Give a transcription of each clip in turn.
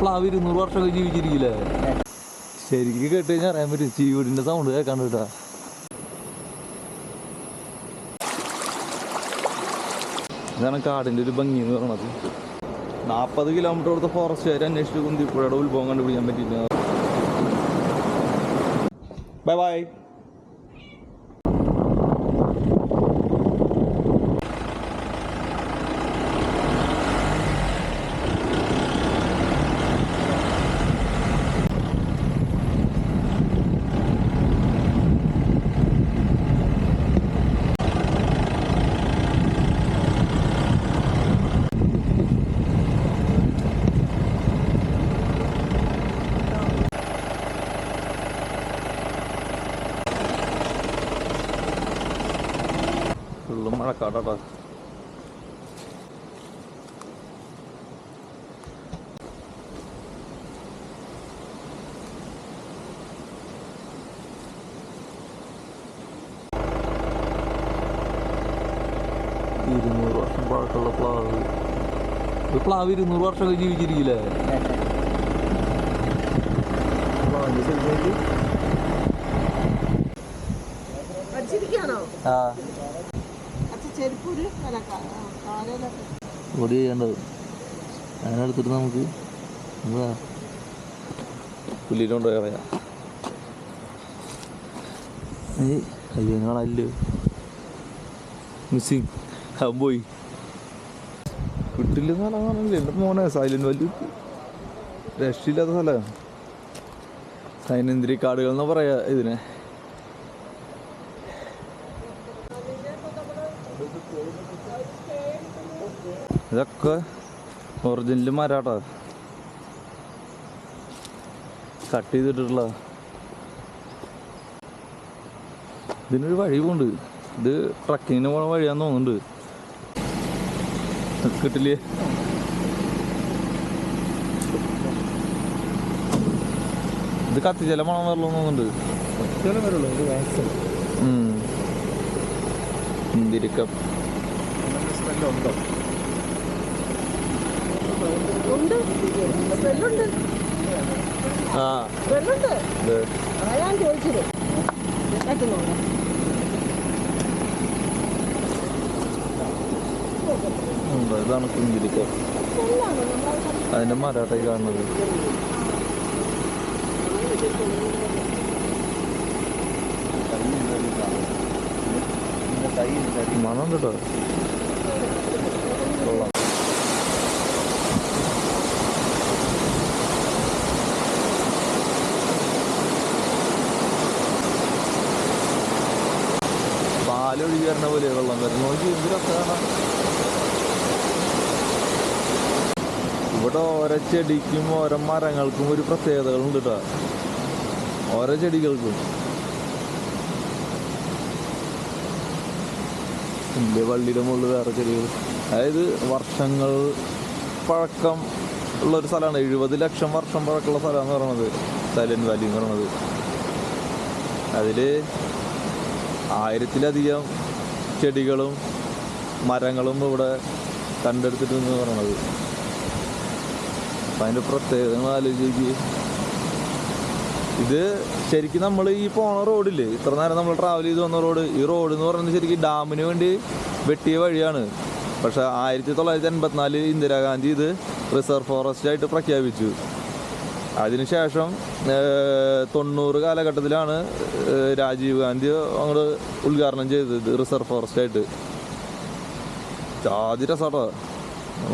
പ്ലാവ് ഇരുന്നൂറ് വർഷമൊക്കെ ജീവിച്ചിരിക്കില്ലേ? ശരിക്കും കേട്ട് കഴിഞ്ഞാൽ അറിയാൻ പറ്റും. ചീവീടിന്റെ സൗണ്ട് കേൾക്കാണ്ട് കേട്ടാ. ഇതാണ് കാടിന്റെ ഒരു ഭംഗി എന്ന് പറയുന്നത് നാൽപ്പത് കിലോമീറ്റർ കൊടുത്ത വരെ അന്വേഷിച്ച് കുന്തിപ്പുഴയുടെ ഉത്ഭവം കണ്ടുപിടിക്കാൻ പറ്റിയില്ല ബൈ ബൈ ഫുള്ളും മഴക്കാടാ ഇരുന്നൂറ് വർഷം പഴക്കമുള്ള പ്ലാവ്. ഒരു പ്ലാവ് ഇരുന്നൂറ് വർഷമൊക്കെ ജീവിച്ചിരിക്കില്ലേ? ആ. അച്ഛ പൊടി ചെയ്യേണ്ടത്. അങ്ങനെ എടുത്തിട്ട് നമുക്ക് എന്താ പുല്ലിലോണ്ട് കളയാം ഏയ് അയ്യോ നിങ്ങളല്ല മിസ്സിങ് പോയി. കിട്ടില്ല സ്ഥലമാണല്ലേ എന്റെ മോനെ സൈലന്റ് വാലി രക്ഷയില്ലാത്ത സ്ഥലമാണ് സൈനേന്ദ്രി കാടുകൾ എന്ന് പറയാ ഇതിനെ? ഇതൊക്കെ ഒറിജിനൽ മരാട്ടോ. കട്ട് ചെയ്തിട്ടുള്ള. ഇതിനൊരു വഴി പോണ്ട് ഇത് ട്രക്കിങ്ങിന് പോണ വഴിയാന്ന് തോന്നുന്നുണ്ട്. കിട്ടില്ലേ? ഇത് കത്തിച്ചല മണം വരലോ തോന്നുന്നുണ്ട്. ഉം. മുന്തിരിക്കം ഉണ്ട്. വെള്ളുണ്ട്. ആ. അതാ ഞാൻ ചോദിച്ചത്? ഉണ്ട്. ഇതാണ് കുഞ്ചിരിക്ക. അതിന്റെ മരാട്ടായി കാണുന്നത്. മണം കേട്ടോ. കൊള്ളാം. പാലൊഴുകി വരണ പോലെ വെള്ളം വരുന്ന നോക്കി എന്ത് ഇവിടെ ഓരോ ചെടിക്കും ഓരോ മരങ്ങൾക്കും ഒരു പ്രത്യേകതകളുണ്ട് കേട്ടോ ഓരോ ചെടികൾക്കും. വലിയ വള്ളിയുടെ മുകളിൽ വേറെ ചെടികൾ. അതായത് വർഷങ്ങൾ പഴക്കം ഉള്ള ഒരു സ്ഥലമാണ്. എഴുപത് ലക്ഷം വർഷം പഴക്കമുള്ള സ്ഥലം എന്ന് പറയുന്നത് സൈലന്റ് വാലി എന്ന് പറയുന്നത് അതിൽ ആയിരത്തിലധികം ചെടികളും മരങ്ങളും ഇവിടെ കണ്ടെടുത്തിട്ടുണ്ട് പറയണത് അപ്പം അതിന്റെ പ്രത്യേകത നിങ്ങൾ ആലോചിച്ച് ഇത് ശരിക്കും നമ്മൾ ഈ പോണ റോഡില്ലേ ഇത്ര നേരം നമ്മൾ ട്രാവൽ ചെയ്ത് വന്ന റോഡ് ഈ റോഡ് എന്ന് പറയുന്നത് ശരിക്കും ഡാമിന് വേണ്ടി വെട്ടിയ വഴിയാണ്. പക്ഷേ ആയിരത്തി തൊള്ളായിരത്തി എൺപത്തിനാല് ഇന്ദിരാഗാന്ധി ഇത് റിസർവ് ഫോറസ്റ്റ് ആയിട്ട് പ്രഖ്യാപിച്ചു. അതിനുശേഷം തൊണ്ണൂറ് കാലഘട്ടത്തിലാണ് രാജീവ് ഗാന്ധി അങ്ങോട്ട് ഉദ്ഘാടനം ചെയ്തത് റിസർവ് ഫോറസ്റ്റ് ആയിട്ട്. ജാതി സട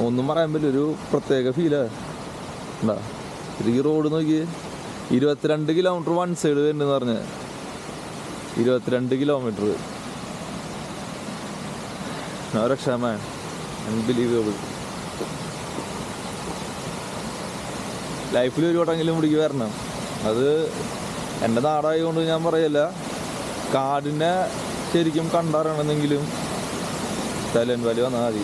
ഒന്നും പറയാൻ പറ്റില്ല ഒരു പ്രത്യേക ഫീലാ. ഈ റോഡ് നോക്കി ഇരുപത്തിരണ്ട് കിലോമീറ്റർ വൺ സൈഡ് വരുന്നെന്ന് പറഞ്ഞ്. ഇരുപത്തിരണ്ട് കിലോമീറ്റർ ക്ഷമ അൺബിലീവബിൾ ലൈഫിൽ ഒരു വട്ടമെങ്കിലും ഇവിടേക്ക് വരണം. അത് എന്റെ നാടായതുകൊണ്ട് ഞാൻ പറയല്ല. കാടിനെ ശരിക്കും കണ്ടറിയണമെന്നെങ്കിലും സൈലന്റ് വാലി വന്നാൽ മതി.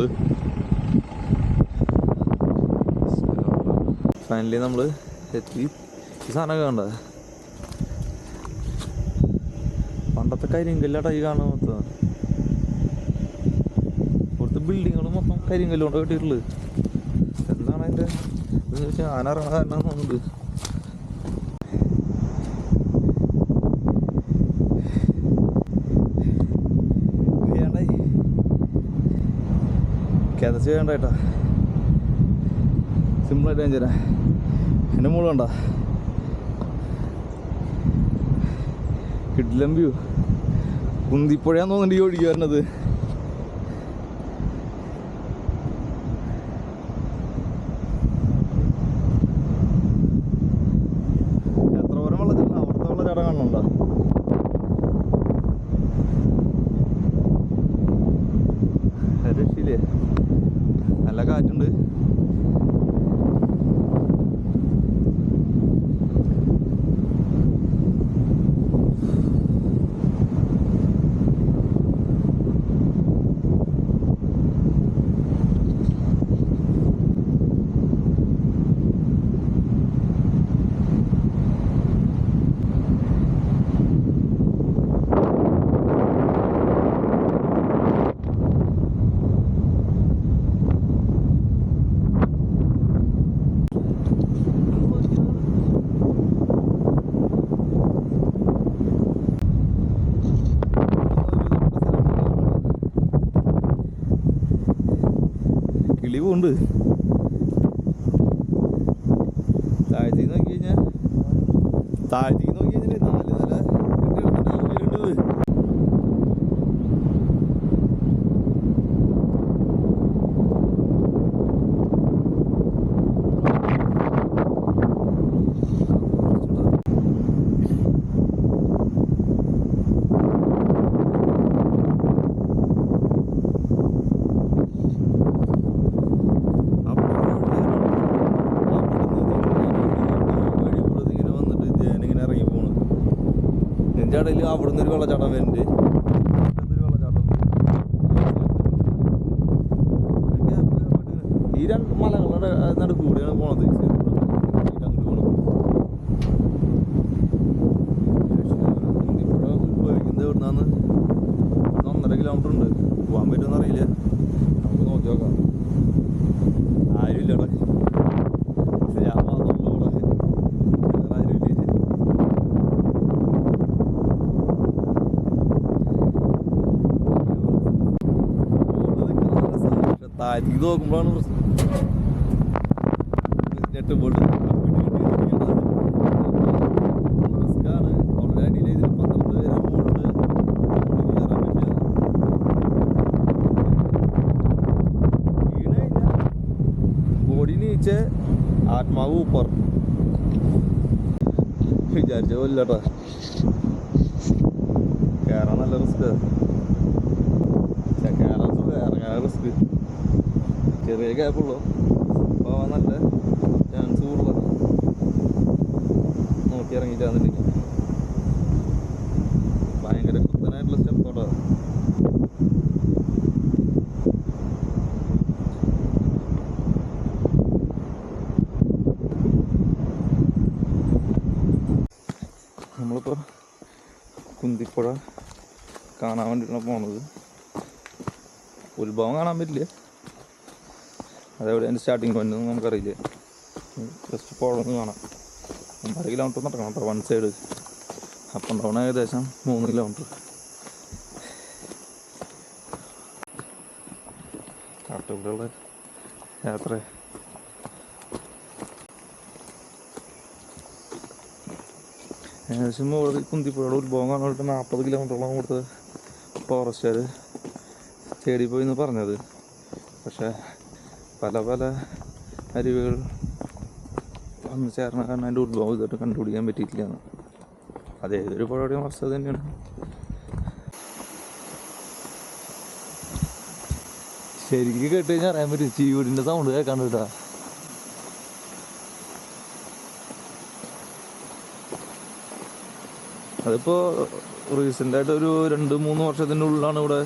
നമ്മൾ. ഫൈനലി നമ്മൾ എത്തി. ഈ സാധനമൊക്കെ കണ്ട? പണ്ടത്തെ കരിങ്കല്ലാട്ടാ ഈ കാണാൻ മൊത്തം. ഇവിടുത്തെ ബിൽഡിങ്ങുകൾ മൊത്തം കരിങ്കല്ലുകൊണ്ട് കിട്ടിയിട്ടുള്ളത്. എന്താണ് അതിന്റെ ഇതെന്ന് ആന ഇറങ്ങാൻ കാരണം കിതച്ച് വേണ്ട കേട്ടാ. സിമ്പിളായിട്ട് ഞാൻ ചെയ്യാം എന്റെ മുകളിൽ കണ്ട? കിഡ്ലം വ്യൂ. കുന്തിപ്പുഴയാന്ന് തോന്നുന്നുണ്ട് ഈ ഒഴുകി വരണത് എത്ര പോരം വെള്ളത്തില്ല അവിടുത്തെ വെള്ളച്ചാട്ടം കാണുന്നുണ്ടോ രക്ഷയില്ലേ നല്ല കാറ്റുണ്ട് കിളി പോണ്ട് താഴ്ത്തി നോക്കി കഴിഞ്ഞാൽ താഴ്ത്തേക്ക് നോക്കി കഴിഞ്ഞാൽ നാല് നില കെട്ടിടത്തിന്റെ ഉയരണ്ടത് ചാടയിൽ അവിടുന്ന് ഒരു വെള്ളച്ചാട്ടം വരുന്നുണ്ട്. ഈ കിലോമീറ്റർ ഉണ്ട്. പോകാൻ പറ്റുമെന്ന് അറിയില്ല. നമുക്ക് നോക്കി നോക്കാം. ആരും ഞാൻ മാത്രമേ ഉള്ളൂ ഇവിടെ. വേറെ ആരുമില്ല താഴ്ത്തിക്ക് നോക്കുമ്പോഴാണ് പ്രശ്നം. ഞെട്ട് പോട്ട് റിസ്ക്കാണ് ഓൾറെഡി ഇതിൽ പന്ത്രണ്ട് പേരെ മുകളിൽ കയറാൻ പറ്റില്ല വീണ് കഴിഞ്ഞാൽ ബോഡി നീച്ച് ആത്മാവ് ഉപ്പർ വിചാരിച്ച പോലെട്ടാ കയറാൻ നല്ല റിസ്ക് കയറാൻ സുഖം റിസ്ക് ചെറിയ ഗ്യാപ്പുള്ളൂ പോവാൻ നല്ല ചാൻസ് കൂടുതലാണ് നോക്കി ഇറങ്ങിയിട്ടാന്നുണ്ടെങ്കിൽ ഭയങ്കര കുത്തനായിട്ടുള്ള സ്റ്റെപ്പോട്ടോ നമ്മളിപ്പോൾ കുന്തിപ്പുഴ കാണാൻ വേണ്ടിയിട്ടാണ് പോണത്. ഉത്ഭവം കാണാൻ പറ്റില്ല. അതെവിടെ അതിന്റെ സ്റ്റാർട്ടിങ് പോയിന്റ് നമുക്കറിയില്ല. ജസ്റ്റ് പോകണമെന്ന് കാണാം. ഒമ്പത് കിലോമീറ്റർ നടക്കണം കേട്ടോ വൺ സൈഡ് അപ്പം ഡൗൺ ഏകദേശം മൂന്ന് കിലോമീറ്റർ കാട്ടുകൂടെയുള്ള യാത്ര. ഏകദേശം ഇവിടെ കുന്തിപ്പുഴയുടെ ഉത്ഭവം കാണാനായിട്ട് നാൽപ്പത് കിലോമീറ്ററോളം കൊടുത്ത് ഫോറസ്റ്റുകാർ തേടി എന്ന് പറഞ്ഞത്. പക്ഷേ പല പല അരുവികൾ വന്ന് ചേർന്ന കാരണം അതിന്റെ ഉത്ഭവം ഇതായിട്ട് കണ്ടുപിടിക്കാൻ പറ്റിയിട്ടില്ല എന്ന്. അത് ഏതൊരു പുഴയുടെയും അവസ്ഥ തന്നെയാണ്. ശരിക്കും കേട്ട് കഴിഞ്ഞാൽ അറിയാൻ പറ്റും. ചീവീടിന്റെ സൗണ്ട് കേൾക്കാണ്ട് കേട്ടോ. അതിപ്പോൾ റീസെന്റായിട്ട് ഒരു രണ്ട് മൂന്ന് വർഷത്തിന്റെ ഉള്ളിലാണ് ഇവിടെ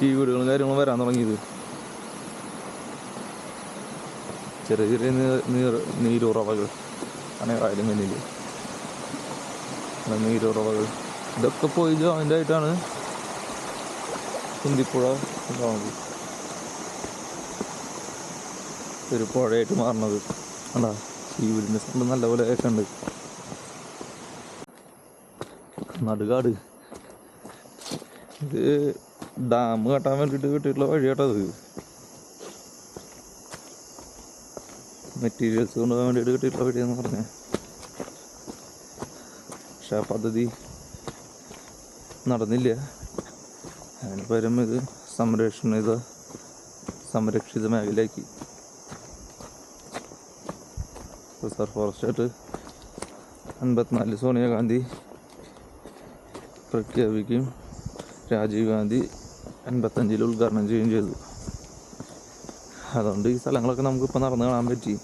ചീവീടുകളും കാര്യങ്ങളും വരാൻ തുടങ്ങിയത്. ചെറിയ ചെറിയ നീർ നീരുറവകൾ അനേകായാലും മുന്നിൽ. നീരുറവകൾ. ഇതൊക്കെ പോയി ജോയിന്റ് ആയിട്ടാണ് കുന്തിപ്പുഴ ഉണ്ടാവുന്നത് ഒരു പുഴയായിട്ട് മാറണത് കണ്ടാ? ഈ വീടിന്റെ സ്ഥലം നല്ലപോലെ ഒക്കെ ഉണ്ട് നടുകാട്. ഇത് ഡാം കെട്ടാൻ വേണ്ടിയിട്ട് കിട്ടിയിട്ടുള്ള വഴി കേട്ടത് മെറ്റീരിയൽസ് കൊണ്ടുപോകാൻ വേണ്ടി കിട്ടിയിട്ടുള്ള വഴിയെന്ന് പറഞ്ഞേ. പക്ഷെ ആ പദ്ധതി നടന്നില്ല. അതിന് പകരം ഇത് സംരക്ഷണ ഇത് സംരക്ഷിത മേഖലയാക്കി. റിസർവ് ഫോറസ്റ്റായിട്ട് അൻപത്തിനാല് സോണിയാഗാന്ധി പ്രഖ്യാപിക്കുകയും രാജീവ് ഗാന്ധി എൺപത്തഞ്ചിൽ ഉദ്ഘാടനം ചെയ്യുകയും ചെയ്തു. അതുകൊണ്ട് ഈ സ്ഥലങ്ങളൊക്കെ നമുക്കിപ്പോൾ നടന്നു കാണാൻ പറ്റി.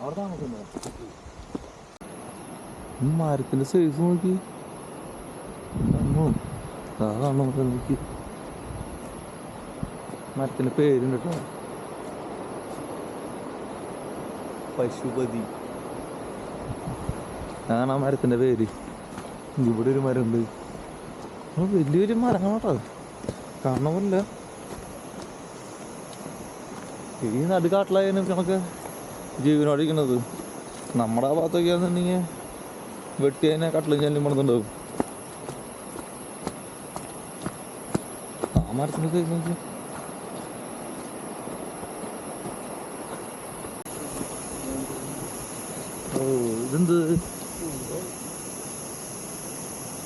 അവിടെ താമസിക്കുന്നോ ഈ മരത്തിന്റെ സൈസ് നോക്കി അതാണ് നമുക്ക് നോക്കി. മരത്തിന്റെ പേരുണ്ട് കേട്ടോ. പശുപതി. അതാണ് ആ മരത്തിന്റെ പേര്. ഇവിടെ ഒരു മരമുണ്ട്. ഉണ്ട് വലിയൊരു മരങ്ങളാട്ടോ. കാണണമല്ല. ഈ നടുകാട്ടിലായാലും കണക്ക് ജീവനോടിക്കുന്നത് നമ്മുടെ ആ ഭാഗത്തൊക്കെ ആണെന്നുണ്ടെങ്കിൽ വെട്ടി അതിനെ കട്ടിലും ചെല്ലും പണിതുണ്ടാവും. ആ മരത്തിനൊക്കെ ഇതെന്ത്?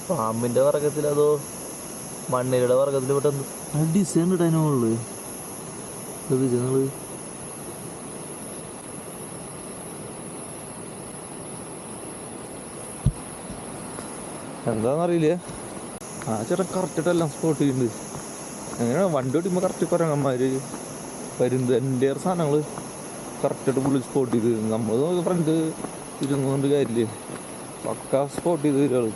പാമ്പിന്റെ വർഗത്തിൽ അതോ മണ്ണിരയുടെ വർഗത്തിൽ പെട്ടെന്ന്? ഡിസൈൻ ഇടാനുള്ളു ശ്രദ്ധിച്ചു നിങ്ങൾ എന്താണെന്നറിയില്ല ആ ചേട്ടൻ കറക്റ്റായിട്ട് എല്ലാം സ്പോട്ട് ചെയ്യുന്നുണ്ട് എങ്ങനെയാണ്? വണ്ടി ഓടിക്കുമ്പോൾ കറക്റ്റ് കുരങ്ങന്മാര് വരുന്നത് എന്റെ സാധനങ്ങൾ കറക്റ്റായിട്ട് പുള്ളി സ്പോട്ട് ചെയ്ത്. നമ്മൾ ഫ്രണ്ട് ഇരുന്നുകൊണ്ട് കാര്യമില്ലേ പക്ക സ്പോട്ട് ചെയ്ത് ഒരാൾ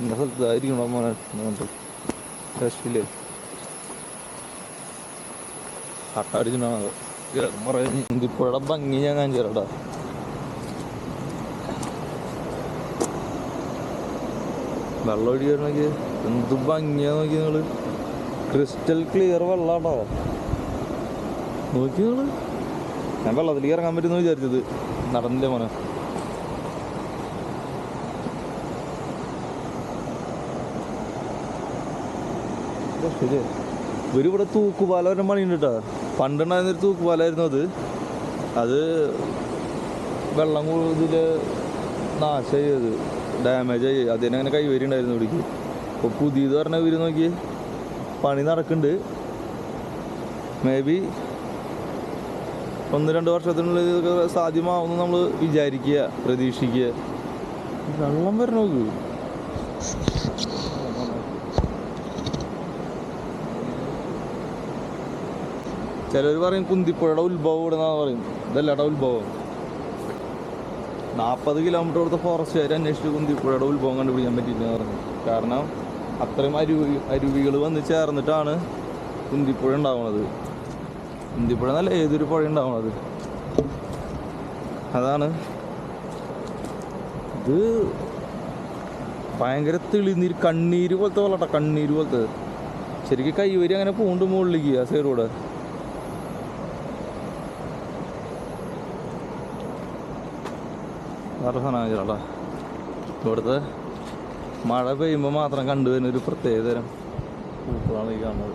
ഇന്ന സ്ഥലത്ത് ആയിരിക്കണം മോനെ? എന്നുകൊണ്ട് രക്ഷയില്ലേ? കട്ടടിച്ചിട്ടാണ് പറയുന്നത് ഇന്ത്യപ്പുഴയുടെ ഭംഗി ഞാൻ കാണിച്ചു തരാടാ വെള്ളം ഒഴിക്കണമെങ്കിൽ എന്ത് ഭംഗിയാ നോക്കി നിങ്ങൾ? ക്രിസ്റ്റൽ ക്ലിയർ വെള്ളാട്ടോ. നോക്കി ഞാൻ വെള്ളത്തിലേക്ക് ഇറങ്ങാൻ പറ്റുമെന്ന് വിചാരിച്ചത്. നടന്നില്ല മോനെ? ശരി ഇവരിവിടെ തൂക്കുപാല വരെ പണിയുണ്ട് കേട്ടോ പണ്ടുണ്ടായിരുന്നൊരു തൂക്കുപാലായിരുന്നു അത്. അത് വെള്ളം കൂടുതൽ നാശമായി ഡാമേജ് ആയി. അതിനങ്ങനെ കൈവരി ഉണ്ടായിരുന്നു ഇവിടേക്ക്. അപ്പോൾ പുതിയത് പറഞ്ഞ ഇവർ നോക്കി പണി നടക്കുന്നുണ്ട്. മേ ബി ഒന്ന് രണ്ട് വർഷത്തിനുള്ളിൽ ഇതൊക്കെ സാധ്യമാവുമെന്ന് നമ്മൾ വിചാരിക്കുക പ്രതീക്ഷിക്കുക. വെള്ളം വരണ നോക്ക് ചിലർ പറയും കുന്തിപ്പുഴയുടെ ഉത്ഭവം ഇവിടെ നിന്നാണ് പറയും ഇതല്ലടാ ഉത്ഭവം. നാൽപ്പത് കിലോമീറ്റർ കൊടുത്ത ഫോറസ്റ്റുകാർ അന്വേഷിച്ച് കുന്തിപ്പുഴയുടെ ഉത്ഭവം കണ്ടുപിടിക്കാൻ പറ്റിയില്ല എന്ന് പറഞ്ഞു. കാരണം അത്രയും അരുവി അരുവികൾ വന്ന് ചേർന്നിട്ടാണ് കുന്തിപ്പുഴ ഉണ്ടാവുന്നത് കുന്തിപ്പുഴ എന്നല്ല ഏതൊരു പുഴ ഉണ്ടാവുന്നത് അതാണ്. ഇത് ഭയങ്കര തെളിനീര് കണ്ണീര് പോലത്തെ വെള്ളട്ടാ കണ്ണീര് പോലത്തെ. ശരിക്കും കൈവരി അങ്ങനെ പൂണ്ട് മുകളിലേക്ക് ആ സൈഡിലൂടെ വേറെ സാധനങ്ങളാ ഇവിടുത്തെ മഴ പെയ്യുമ്പോൾ മാത്രം കണ്ടുവരുന്ന ഒരു പ്രത്യേക തരം പൂക്കളാണ് ഈ കാണുന്നത്.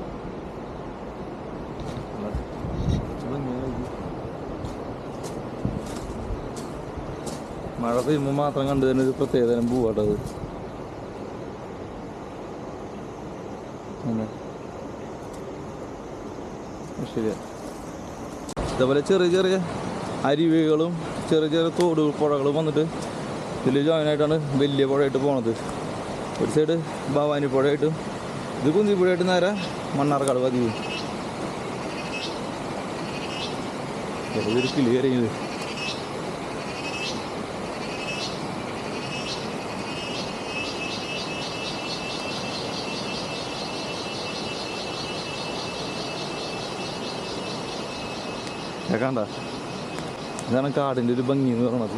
മഴ പെയ്യുമ്പോൾ മാത്രം കണ്ടുവരുന്ന ഒരു പ്രത്യേക തരം പൂവാട്ടത് ശരിയാ. ഇതേപോലെ ചെറിയ ചെറിയ അരുവികളും ചെറിയ ചെറിയ തോട് പുഴകൾ വന്നിട്ട് ഇതിൽ ജോയിനായിട്ടാണ് വലിയ പുഴയായിട്ട് പോണത്. ഒരു സൈഡ് ഭവാനി പുഴയായിട്ടും ഇത് കുന്തി പുഴയായിട്ട് നേരെ മണ്ണാർക്കാട് പതിവ്. ഒരു കിളി കരയുന്നത്. കണ്ട? ഇതാണ് കാടിന്റെ ഒരു ഭംഗി എന്ന് പറയുന്നത്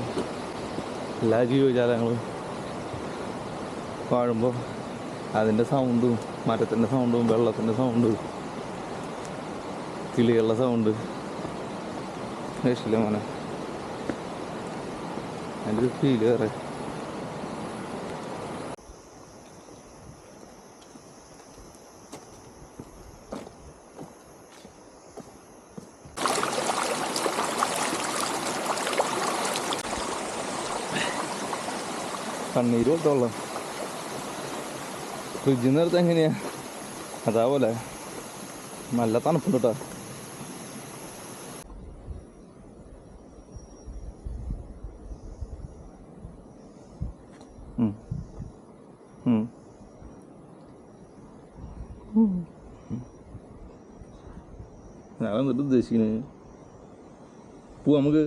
എല്ലാ ജീവജാലങ്ങളും വാഴുമ്പോൾ അതിന്റെ സൗണ്ടും മരത്തിന്റെ സൗണ്ടും വെള്ളത്തിന്റെ സൗണ്ടും കിളികളുടെ സൗണ്ട് രക്ഷില്ല മോനെ. അതിന്റെ ഒരു ഫീൽ വേറെ. കണ്ണീര് പോലത്തുള്ള ഫ്രിഡ്ജിൽ നിന്ന് എടുത്ത് എങ്ങനെയാ? അതാ പോലെ. നല്ല തണുപ്പുണ്ട് കേട്ടോ. ഞാൻ എന്നിട്ട് ഉദ്ദേശിക്കുന്നത് പോവാ നമുക്ക്.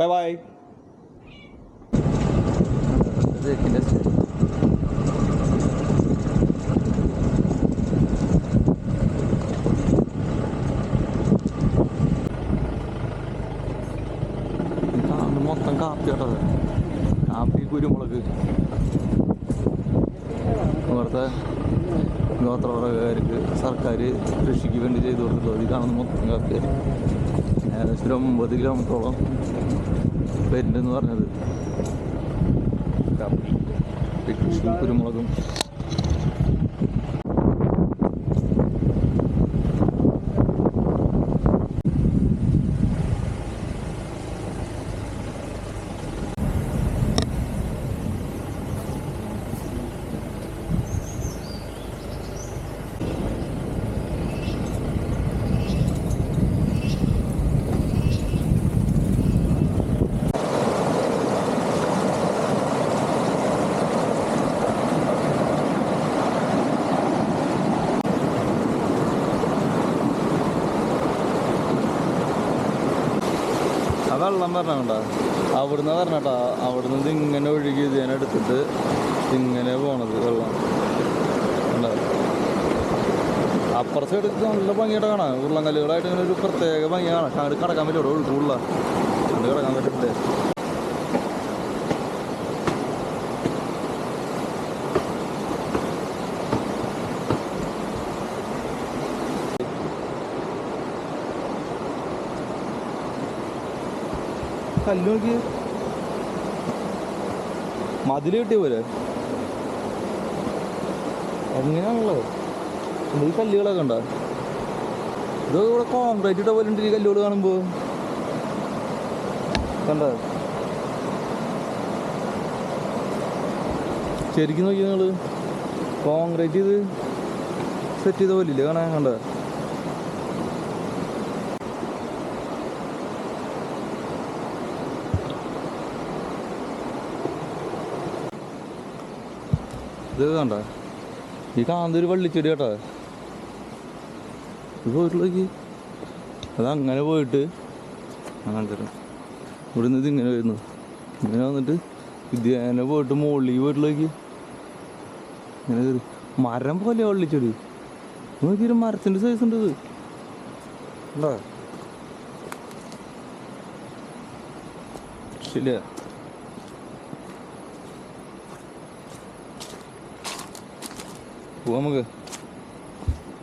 ബൈ ബൈ മൊത്തം കാപ്പി കേട്ടത് കാപ്പി കുരുമുളക്. ഇവിടുത്തെ ഗോത്രവർഗക്കാർക്ക് സർക്കാർ കൃഷിക്ക് വേണ്ടി ചെയ്തു കൊടുത്തിട്ടുള്ളത്. ഈ കാണുന്ന മൊത്തം കാപ്പിയാണ് ഏകദേശം ഒരു ഒമ്പത് കിലോമീറ്ററോളം വരുന്നുണ്ടെന്ന് പറഞ്ഞത്. കപ്പി കുരുമുളകും. വെള്ളം കേട്ടോ. അവിടുന്ന് പറഞ്ഞട്ടാ അവിടുന്ന് ഇത് ഇങ്ങനെ ഒഴുകി ഇതിനെടുത്തിട്ട് ഇങ്ങനെ പോണത് വെള്ളം? അപ്പുറത്തെ സൈഡ് നല്ല ഭംഗിയായിട്ട് കാണാം ഉരുളങ്കല്ലുകളായിട്ട് ഇങ്ങനെ ഒരു പ്രത്യേക ഭംഗിയാണ് കടക്കാൻ പറ്റും പറ്റുമോ ഒഴുക്കുള്ള കടക്കാൻ കിടക്കാൻ പറ്റില്ലേ കല്ല് നോക്കി മതിൽ കിട്ടിയ പോലെ. എങ്ങനെയാണല്ലോ ഈ കല്ലുകളൊക്കെ ഉണ്ടോ? ഇത് ഇവിടെ കോൺക്രീറ്റ് ഇട്ട പോലെ ഉണ്ട് ഈ കല്ലുകൾ കാണുമ്പോ. കണ്ട? ശരിക്കും നോക്കി നിങ്ങൾ. കോൺക്രീറ്റ് ചെയ്ത് സെറ്റ് ചെയ്ത പോലെ ഇല്ലേ കാണാൻ കണ്ട? ഇത് കണ്ട? ഈ കാന്തൊരു വള്ളിച്ചെടി കേട്ടോ. ഇത് പോയിട്ടുള്ളേക്ക് അതങ്ങനെ പോയിട്ട് അങ്ങനെ തരാം. ഇവിടെ നിന്ന് ഇങ്ങനെ വരുന്നു. ഇങ്ങനെ വന്നിട്ട് ഇതിനെ പോയിട്ട് മുകളിലേക്ക് പോയിട്ടുള്ളേക്ക് ഇങ്ങനെ കയറി. മരം പോലെ വള്ളിച്ചെടി നോക്കിയൊരു മരത്തിന്റെ സൈസ് ഉണ്ട് ഇത്. ഉണ്ടോ ശരിയാ. പോവാം നമുക്ക്